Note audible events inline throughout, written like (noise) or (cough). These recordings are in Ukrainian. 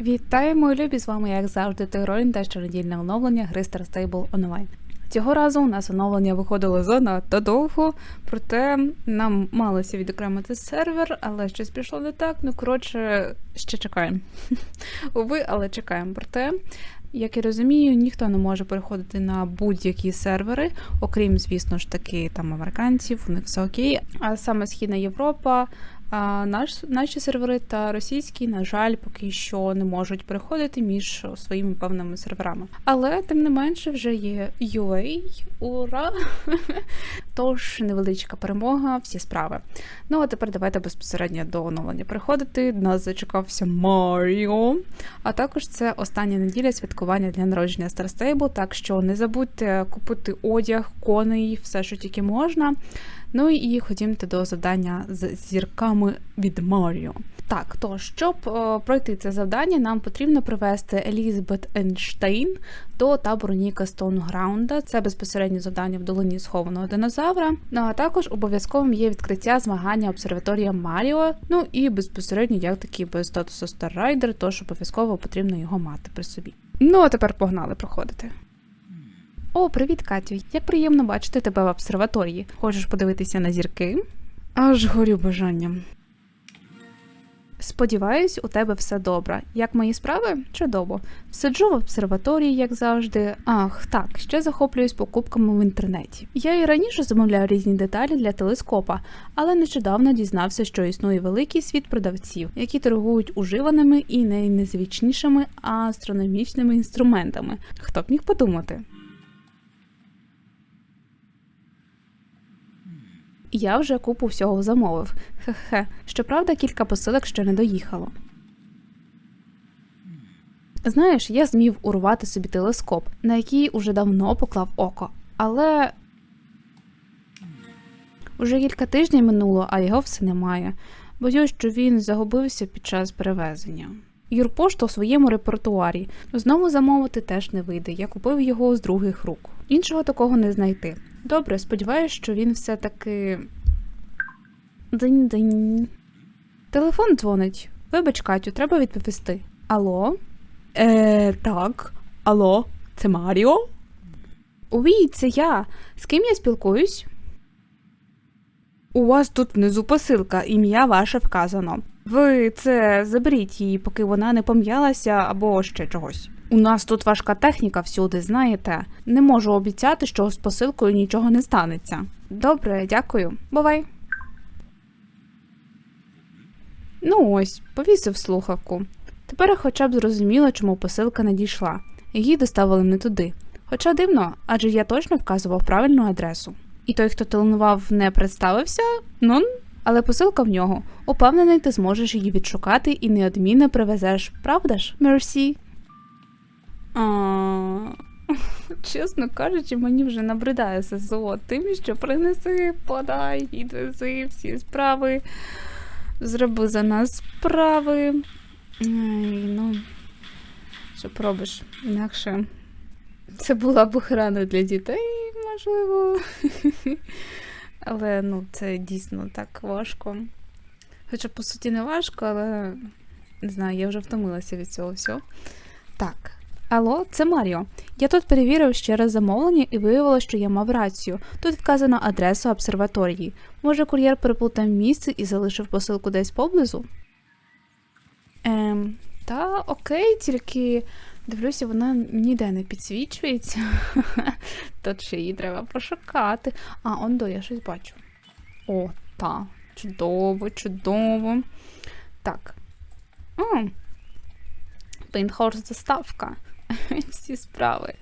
Вітаємо, любі! З вами, як завжди, Тигролін та щонедільне оновлення гри Star Online. Цього разу у нас оновлення виходило занадто довго, проте нам малося відокремити сервер, але щось пішло не так. Ну, коротше, ще чекаємо. (laughs) Уви, але чекаємо. Проте, як я розумію, ніхто не може переходити на будь-які сервери, окрім, звісно ж таки, там американців, у них все окей. А саме Східна Європа, а наш, наші сервери та російські, на жаль, поки що не можуть переходити між своїми певними серверами. Але тим не менше вже є UA, ура! (laughs) Тож невеличка перемога, всі справи. Ну а тепер давайте безпосередньо до оновлення приходити. Нас зачекався Маріо. А також це остання неділя святкування для народження Star Stable, так що не забудьте купити одяг, коней, все, що тільки можна. Ну і ходімте до завдання з зірками від Маріо. Так, то щоб о, пройти це завдання, нам потрібно привести Елізабет Ейнштейн до табору Ніка Стоунграунда. Це безпосередньо завдання в долині схованого динозавра. Ну а також обов'язковим є відкриття змагання обсерваторія Маріо. Ну і безпосередньо як такий без статусу Старрайдер, тож обов'язково потрібно його мати при собі. Ну а тепер погнали проходити. О, привіт, Катю! Як приємно бачити тебе в обсерваторії. Хочеш подивитися на зірки? Аж горю бажанням. Сподіваюсь, у тебе все добре. Як мої справи? Чудово. Сиджу в обсерваторії, як завжди. Ах, так, ще захоплююсь покупками в інтернеті. Я і раніше замовляю різні деталі для телескопа, але нещодавно дізнався, що існує великий світ продавців, які торгують уживаними і найнезвичнішими астрономічними інструментами. Хто б міг подумати? Я вже купу всього замовив. Хе-хе. Щоправда, кілька посилок ще не доїхало. Знаєш, я змів урвати собі телескоп, на який уже давно поклав око. Але уже кілька тижнів минуло, а його все немає. Боюсь, що він загубився під час перевезення. Юрпошта у своєму репертуарі. Знову замовити теж не вийде. Я купив його з других рук. Іншого такого не знайти. Добре, сподіваюсь, що він все-таки. Динь-динь. Телефон дзвонить. Вибач, Катю, треба відповісти. Алло? Е, так. Алло, це Маріо? Увій, це я. З ким я спілкуюсь? У вас тут внизу посилка, ім'я ваше вказано. Ви це заберіть її, поки вона не пом'ялася або ще чогось. У нас тут важка техніка всюди, знаєте. Не можу обіцяти, що з посилкою нічого не станеться. Добре, дякую. Бувай. Ну ось, повісив слухавку. Тепер хоча б зрозуміло, чому посилка надійшла. Її доставили не туди. Хоча дивно, адже я точно вказував правильну адресу. І той, хто телефонував, не представився, ну, але посилка в нього. Упевнений, ти зможеш її відшукати і неодмінно привезеш, правда ж? Мерсі. (laughs) Чесно кажучи, мені вже набридає ССО тим, що принеси, подай, відвези всі справи. Зроби за нас справи. Ай, ну, що пробиш? Інакше це була б охрана для дітей, можливо. (laughs) Але ну, це дійсно так важко. Хоча, по суті, не важко, але не знаю, я вже втомилася від цього всього. Так. Алло, це Маріо. Я тут перевірив ще раз замовлення і виявилося, що я мав рацію. Тут вказано адреса обсерваторії. Може, кур'єр переплутав місце і залишив посилку десь поблизу? Ем, Та окей, тільки дивлюся, вона ніде не підсвічується. (laughs) Тут ще її треба пошукати. А, он до, я щось бачу. О, та. Чудово, чудово. Так. Пейнхорс заставка. (laughs) Всі справи.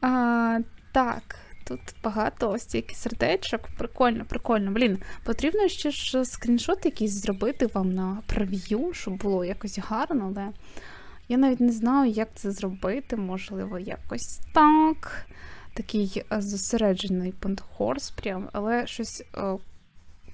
А, Так, тут багато ось стільки сердечок. Прикольно, прикольно. Блін, потрібно ще ж скріншот якийсь зробити вам на прев'ю, щоб було якось гарно, але я навіть не знаю, як це зробити. Можливо, якось так. Такий зосереджений пентхорс, прям, але щось.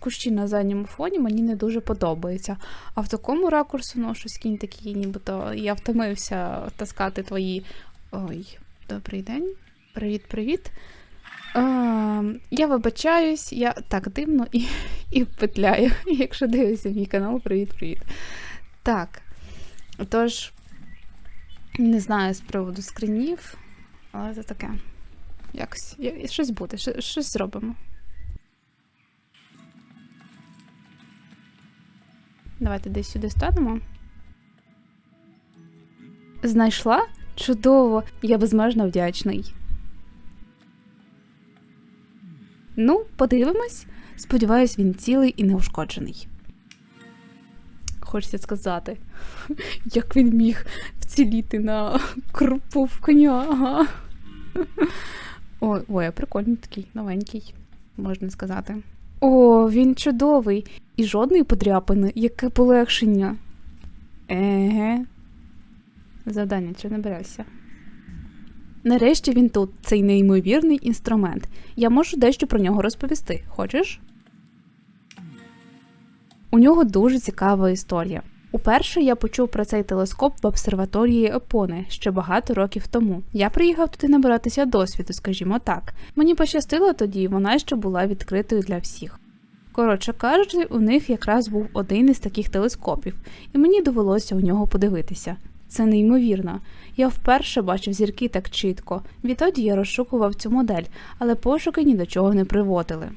Кущі на задньому фоні мені не дуже подобається. А в такому ракурсу, ну, щось кінь такий, нібито я втомився таскати твої. Ой, добрий день. Привіт-привіт. Я вибачаюсь, я так дивно і і петляю. (laughs) Якщо дивишся мій канал, привіт-привіт. Так. Тож, Не знаю з приводу скринів, але це таке. Якось щось буде, щось зробимо. Давайте десь сюди станемо. Знайшла? Чудово! Я безмежно вдячний. Ну, подивимось. Сподіваюсь, він цілий і неушкоджений. Хочеться сказати, (laughs) як він міг вціліти на (laughs) крупу в коня. (laughs) Ага. Ой, ой, прикольний такий, новенький, можна сказати. О, він чудовий. І жодної подряпини, яке полегшення. Еге. Завдання чи не берешся? Нарешті він тут, цей неймовірний інструмент. Я можу дещо про нього розповісти. Хочеш? У нього дуже цікава історія. Уперше я почув про цей телескоп в обсерваторії Епони ще багато років тому. Я приїхав туди набиратися досвіду, скажімо так. Мені пощастило тоді, вона ще була відкритою для всіх. Коротше кажучи, у них якраз був один із таких телескопів, і мені довелося у нього подивитися. Це неймовірно. Я вперше бачив зірки так чітко. Відтоді я розшукував цю модель, але пошуки ні до чого не приводили.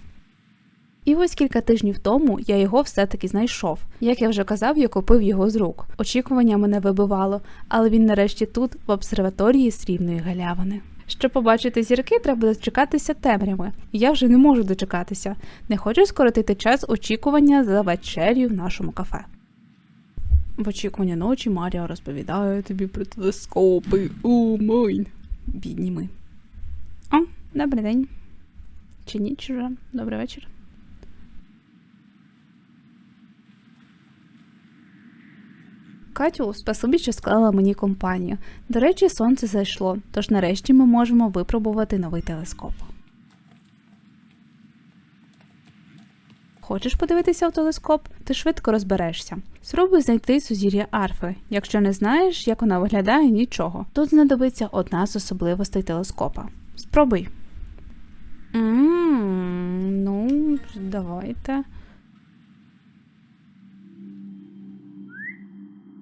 І ось кілька тижнів тому я його все-таки знайшов. Як я вже казав, я купив його з рук. Очікування мене вибивало, але він нарешті тут, в обсерваторії срібної галявини. Щоб побачити зірки, треба дочекатися темряви. Я вже не можу дочекатися. Не хочу скоротити час очікування за вечерю в нашому кафе. В очікування ночі Марія розповідає тобі про телескопи. О, мой. Бідні ми. О, добрий день. Чи ніч уже? Добрий вечір. Катю, спасибі, що склала мені компанію. До речі, сонце зайшло, тож нарешті ми можемо випробувати новий телескоп. Хочеш подивитися в телескоп? Ти швидко розберешся. Спробуй знайти сузір'я арфи. Якщо не знаєш, як вона виглядає, нічого. Тут знадобиться одна з особливостей телескопа. Спробуй. м ну, давайте.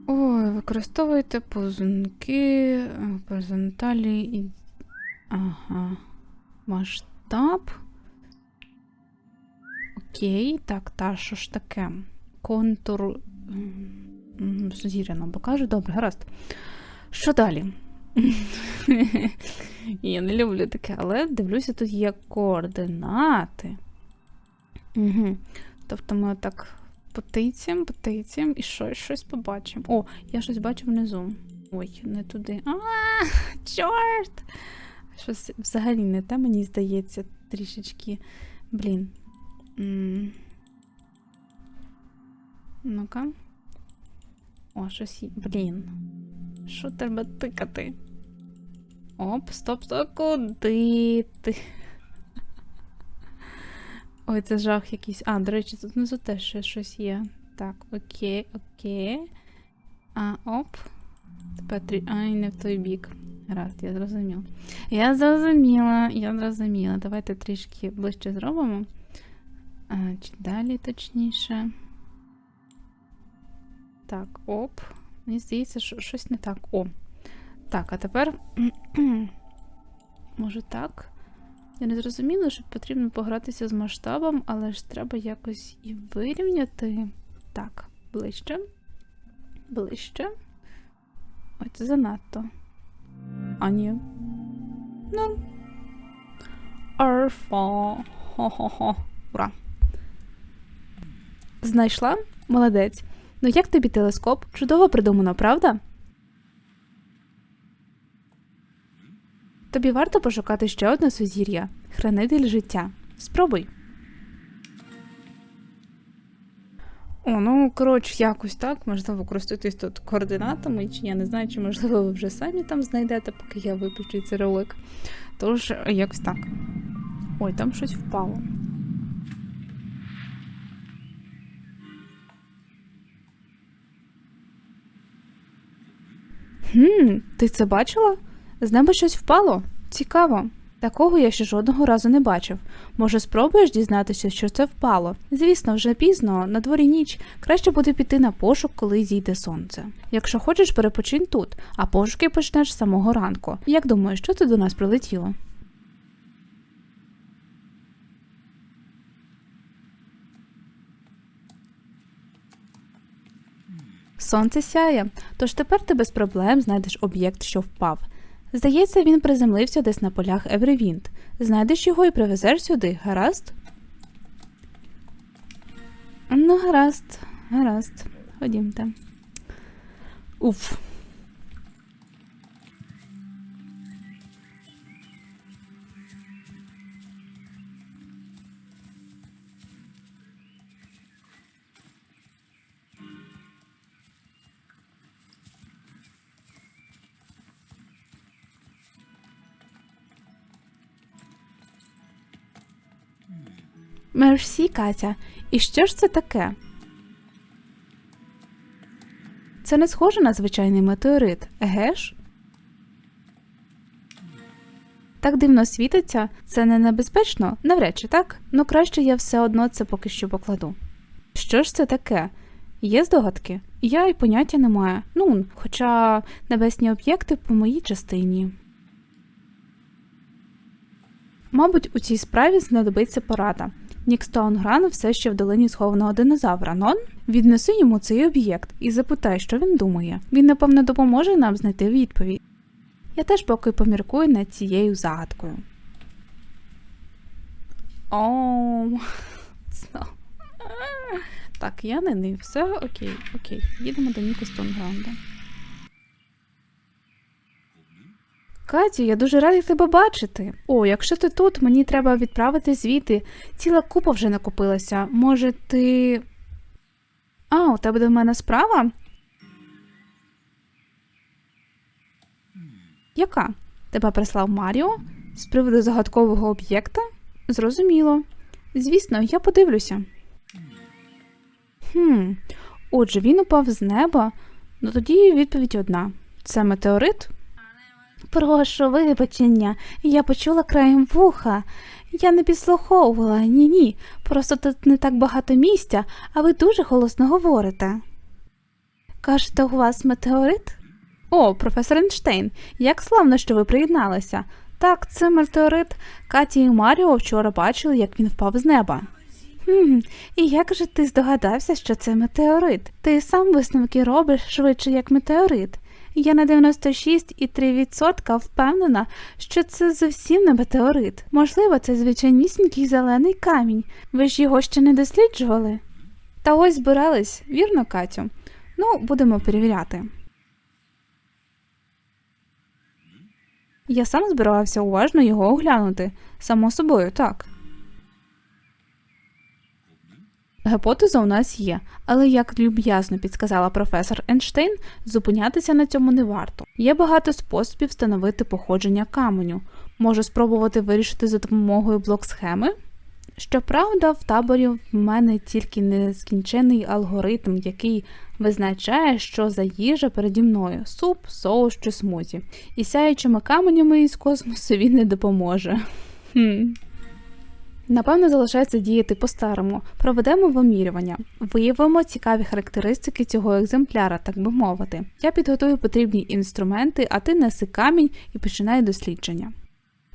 Ой, використовуйте позунки, горизонталі і. Ага. Масштаб. Окей, так, та що ж таке? Контур. м, Зіря нам покаже. Добре, гаразд. Що далі? (laughs) Я не люблю таке, але дивлюся, тут є координати. Угу. Тобто ми так потицям, потицям і що, щось побачимо. О, я щось бачу внизу. Ой, не туди. А, (laughs) чорт! Щось взагалі не те, мені здається, трішечки. Блін. Ну-ка. О, щось. Блін. Що треба тикати? Оп, стоп, стоп, куди ти? Ой, це жах якийсь. А, до речі, тут внизу теж ще щось є. Так, окей, окей. А, оп. Тепер трі... Ай, не в той бік. Гаразд, я зрозуміла. Я зрозуміла, я зрозуміла. Давайте трішки ближче зробимо. А, чи далі точніше. Так, оп. Мені здається, що щось не так. О. Так, а тепер. (clears throat) Може так? Я не зрозуміла, що потрібно погратися з масштабом, але ж треба якось і вирівняти. Так, ближче. Ближче. Ой, це занадто. А ні. Ну. Арфа. Хо-хо-хо. Ура. Знайшла? Молодець. Ну як тобі телескоп? Чудово придумано, правда? Тобі варто пошукати ще одне сузір'я хранитель життя. Спробуй. О, ну коротше, якось так. Можливо, користуйтесь тут координатами, чи я не знаю, чи можливо ви вже самі там знайдете, поки я випущу цей ролик. Тож, якось так. Ой, там щось впало. Хм, ти це бачила? З неба щось впало? Цікаво. Такого я ще жодного разу не бачив. Може, спробуєш дізнатися, що це впало? Звісно, вже пізно, на дворі ніч. Краще буде піти на пошук, коли зійде сонце. Якщо хочеш, перепочинь тут, а пошуки почнеш з самого ранку. Як думаєш, що це до нас прилетіло? Сонце сяє, тож тепер ти без проблем знайдеш об'єкт, що впав. Здається, він приземлився десь на полях Евревінт. Знайдеш його і привезеш сюди, гаразд? Ну, гаразд, гаразд. Ходімте. Уф. Мерсі, Катя. І що ж це таке? Це не схоже на звичайний метеорит, еге ж? Так дивно світиться, це не небезпечно, навряд чи так, ну краще я все одно це поки що покладу. Що ж це таке? Є здогадки? Я й поняття не маю. Ну, хоча небесні об'єкти по моїй частині. Мабуть, у цій справі знадобиться порада. Нікстоун Гран все ще в долині схованого динозавра. Нон? Віднеси йому цей об'єкт і запитай, що він думає. Він, напевно, допоможе нам знайти відповідь. Я теж поки поміркую над цією загадкою. О. (laughs) Так, я не нив. Все окей, окей. Їдемо до Ніко Стоунграунда. Катю, я дуже радий тебе бачити. О, якщо ти тут, мені треба відправити звіти. Ціла купа вже накопилася. Може, ти. А, у тебе до мене справа? Яка? Тебе прислав Маріо? З приводу загадкового об'єкта? Зрозуміло. Звісно, я подивлюся. Хм. Отже, він упав з неба. Ну тоді відповідь одна: це метеорит? Прошу вибачення, я почула краєм вуха. Я не підслуховувала, ні ні. Просто тут не так багато місця, а ви дуже голосно говорите. Кажете, у вас метеорит? О, професор Ейнштейн, як славно, що ви приєдналися. Так, це метеорит. Каті і Маріо вчора бачили, як він впав з неба. Хм, і як же ти здогадався, що це метеорит? Ти сам висновки робиш швидше як метеорит. Я на 96,3% впевнена, що це зовсім не метеорит. Можливо, це звичайнісінький зелений камінь. Ви ж його ще не досліджували? Та ось збирались, вірно, Катю? Ну, будемо перевіряти. Я сам збирався уважно його оглянути. Само собою, так. Гіпотеза у нас є, але як люб'язно підсказала професор Ейнштейн, зупинятися на цьому не варто. Є багато способів встановити походження каменю. Можу спробувати вирішити за допомогою блок-схеми. Щоправда, в таборі в мене тільки нескінчений алгоритм, який визначає, що за їжа переді мною суп, соус чи смузі. І сяючими каменями із космосу він не допоможе. Хм. Напевно, залишається діяти по-старому. Проведемо вимірювання, виявимо цікаві характеристики цього екземпляра, так би мовити. Я підготую потрібні інструменти, а ти неси камінь і починай дослідження.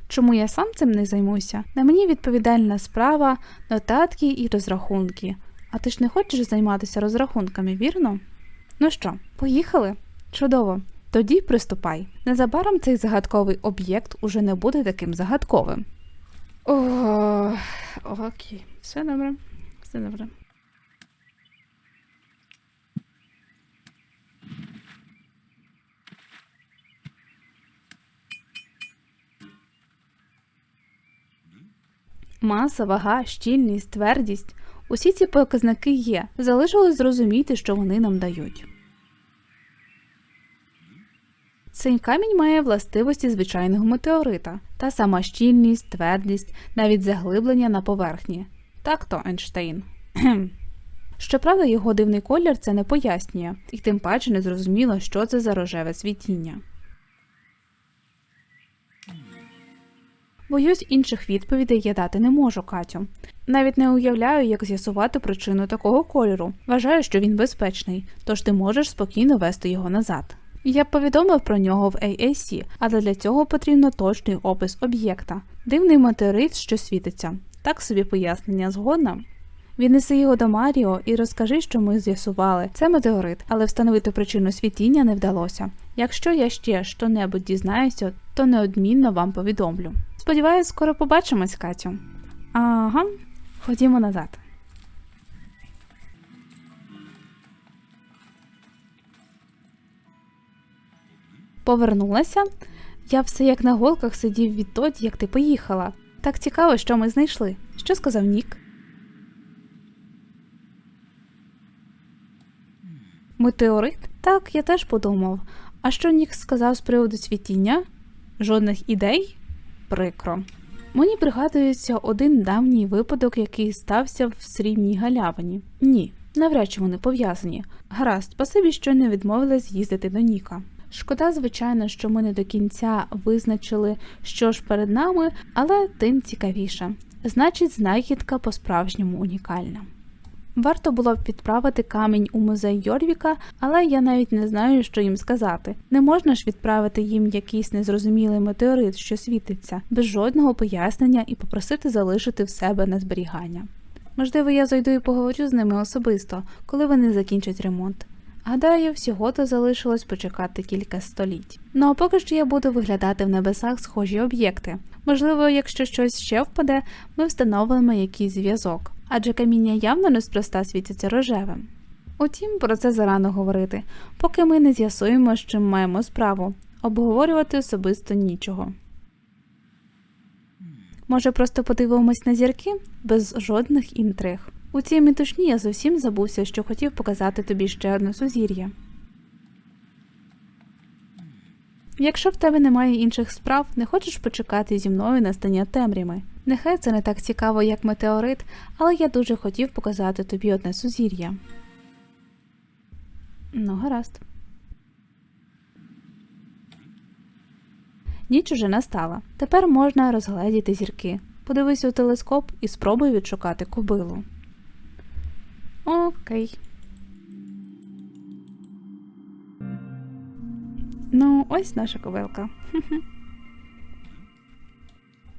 Чому я сам цим не займуся? На мені відповідальна справа, нотатки і розрахунки. А ти ж не хочеш займатися розрахунками, вірно? Ну що, поїхали? Чудово. Тоді приступай. Незабаром цей загадковий об'єкт уже не буде таким загадковим. О, окей, все добре, все добре. Маса, вага, щільність, твердість усі ці показники є. Залишилось зрозуміти, що вони нам дають. Цей камінь має властивості звичайного метеорита, та сама щільність, твердість, навіть заглиблення на поверхні. Так то Ейнштейн. (clears throat) Щоправда, його дивний колір це не пояснює, і тим паче не зрозуміло, що це за рожеве світіння. Боюсь, інших відповідей я дати не можу, Катю. Навіть не уявляю, як з'ясувати причину такого кольору. Вважаю, що він безпечний, тож ти можеш спокійно вести його назад. Я повідомив про нього в AAC, але для цього потрібно точний опис об'єкта. Дивний метеорит, що світиться. Так собі пояснення згодна. Віднеси його до Маріо і розкажи, що ми з'ясували. Це метеорит, але встановити причину світіння не вдалося. Якщо я ще що-небудь дізнаюся, то неодмінно вам повідомлю. Сподіваюсь, скоро побачимось, Катю. Ага, ходімо назад. Повернулася. Я все як на голках сидів відтоді, як ти поїхала. Так цікаво, що ми знайшли. Що сказав Нік? Метеорит? Так, я теж подумав. А що Нік сказав з приводу цвітіння? Жодних ідей? Прикро. Мені пригадується один давній випадок, який стався в срібній галявині. Ні, навряд чи вони пов'язані. Гаразд, спасибі, що не відмовилась їздити до Ніка. Шкода, звичайно, що ми не до кінця визначили, що ж перед нами, але тим цікавіше. Значить, знахідка по-справжньому унікальна. Варто було б відправити камінь у музей Йорвіка, але я навіть не знаю, що їм сказати. Не можна ж відправити їм якийсь незрозумілий метеорит, що світиться, без жодного пояснення і попросити залишити в себе на зберігання. Можливо, я зайду і поговорю з ними особисто, коли вони закінчать ремонт. Гадаю, всього то залишилось почекати кілька століть. Ну а поки що я буду виглядати в небесах схожі об'єкти. Можливо, якщо щось ще впаде, ми встановимо якийсь зв'язок, адже каміння явно неспроста світяться рожевим. Утім, про це зарано говорити, поки ми не з'ясуємо, з чим маємо справу, обговорювати особисто нічого. Може, просто подивимось на зірки без жодних інтриг. У цій метушні я зовсім забувся, що хотів показати тобі ще одне сузір'я. Якщо в тебе немає інших справ, не хочеш почекати зі мною настання темрями. Нехай це не так цікаво, як метеорит, але я дуже хотів показати тобі одне сузір'я. Ну, гаразд. Ніч уже настала. Тепер можна розгледіти зірки. Подивись у телескоп і спробуй відшукати кобилу. Окей. Ну, ось наша ковилка. (laughs)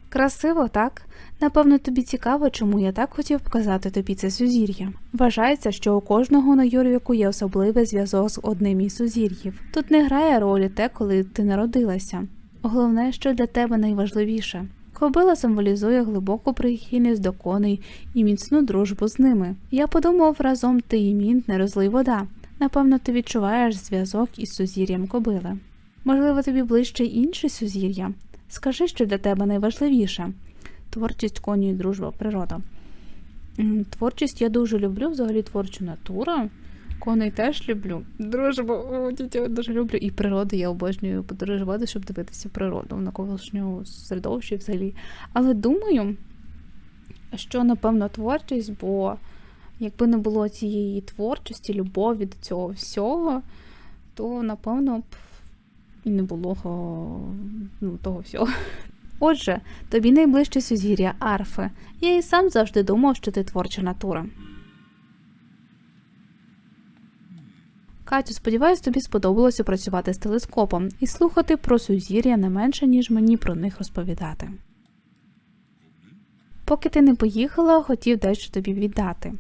Красиво, так? Напевно, тобі цікаво, чому я так хотів показати тобі це сузір'я. Вважається, що у кожного на Юрвіку є особливий зв'язок з одним із сузір'їв. Тут не грає ролі те, коли ти народилася. Головне, що для тебе найважливіше. Кобила символізує глибоку прихильність до коней і міцну дружбу з ними. Я подумав разом ти і мінт не розлий вода. Напевно, ти відчуваєш зв'язок із сузір'ям кобили. Можливо, тобі ближче інше сузір'я. Скажи, що для тебе найважливіше творчість коні і дружба, природа. Творчість я дуже люблю, взагалі творчу натуру. Коней теж люблю. Дружбу дітя дуже люблю. І природу я обожнюю подорожувати, щоб дивитися природу в навколишнього середовища і взагалі. Але думаю, що напевно творчість, бо якби не було цієї творчості, любові до цього всього, то напевно б і не було ну, того всього. Отже, тобі найближче сузір'я арфи. Я і сам завжди думав, що ти творча натура. Катю, сподіваюсь, тобі сподобалося працювати з телескопом і слухати про сузір'я не менше, ніж мені про них розповідати. Поки ти не поїхала, хотів дещо тобі віддати.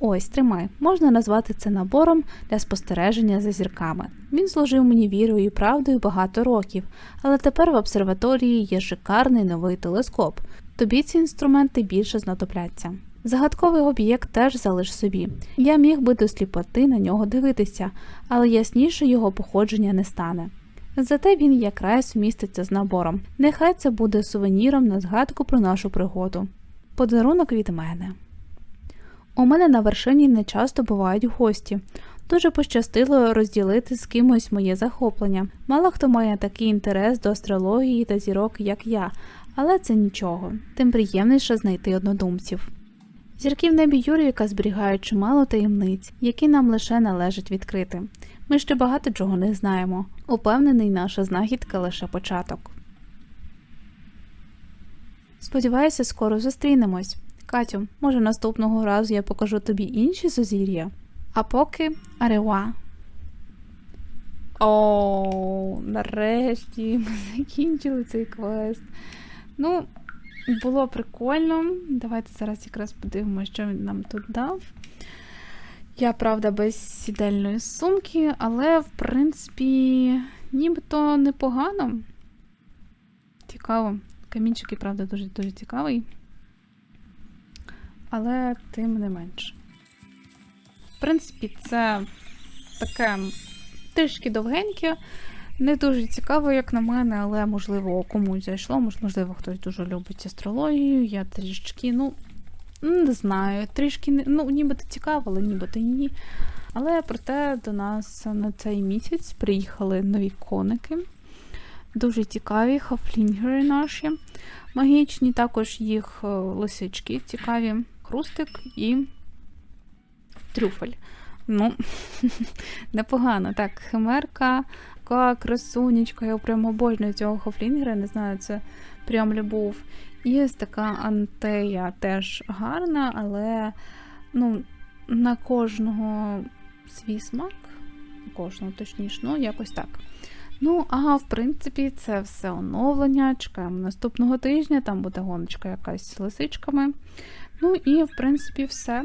Ось, тримай, можна назвати це набором для спостереження за зірками. Він служив мені вірою і правдою багато років, але тепер в обсерваторії є шикарний новий телескоп. Тобі ці інструменти більше знадобляться. Загадковий об'єкт теж залиш собі. Я міг би до сліпоти на нього дивитися, але ясніше його походження не стане. Зате він якраз вміститься з набором. Нехай це буде сувеніром на згадку про нашу пригоду. Подарунок від мене. У мене на вершині не часто бувають гості. Дуже пощастило розділити з кимось моє захоплення. Мало хто має такий інтерес до астрології та зірок, як я, але це нічого. Тим приємніше знайти однодумців. Зірки в небі Юріка зберігають чимало таємниць, які нам лише належить відкрити. Ми ще багато чого не знаємо. Упевнений, наша знахідка лише початок. Сподіваюся, скоро зустрінемось. Катю, може наступного разу я покажу тобі інші сузір'я. А поки арева. О, нарешті ми закінчили цей квест. Ну, було прикольно. Давайте зараз якраз подивимося, що він нам тут дав. Я, правда, без сідельної сумки, але, в принципі, нібито непогано. Цікаво. Камінчик, і правда, дуже дуже цікавий. Але тим не менше. В принципі, це таке трішки довгеньке, не дуже цікаво, як на мене, але можливо комусь зайшло, можливо, хтось дуже любить астрологію. Я трішки, ну, не знаю, трішки ну, нібито цікаво, але нібито ні. Але проте до нас на цей місяць приїхали нові коники. Дуже цікаві хафлінгери наші. Магічні, також їх е, лисички цікаві. Хрустик і трюфель. Ну, (laughs) непогано. Так, химерка, красунечка, я прям обожнюю цього хофлінгера, не знаю, це прям любов. І ось така антея теж гарна, але ну, на кожного свій смак, на кожного точніше, ну, якось так. Ну, а в принципі, це все оновлення. Чекаємо наступного тижня, там буде гоночка якась з лисичками. Ну і в принципі все.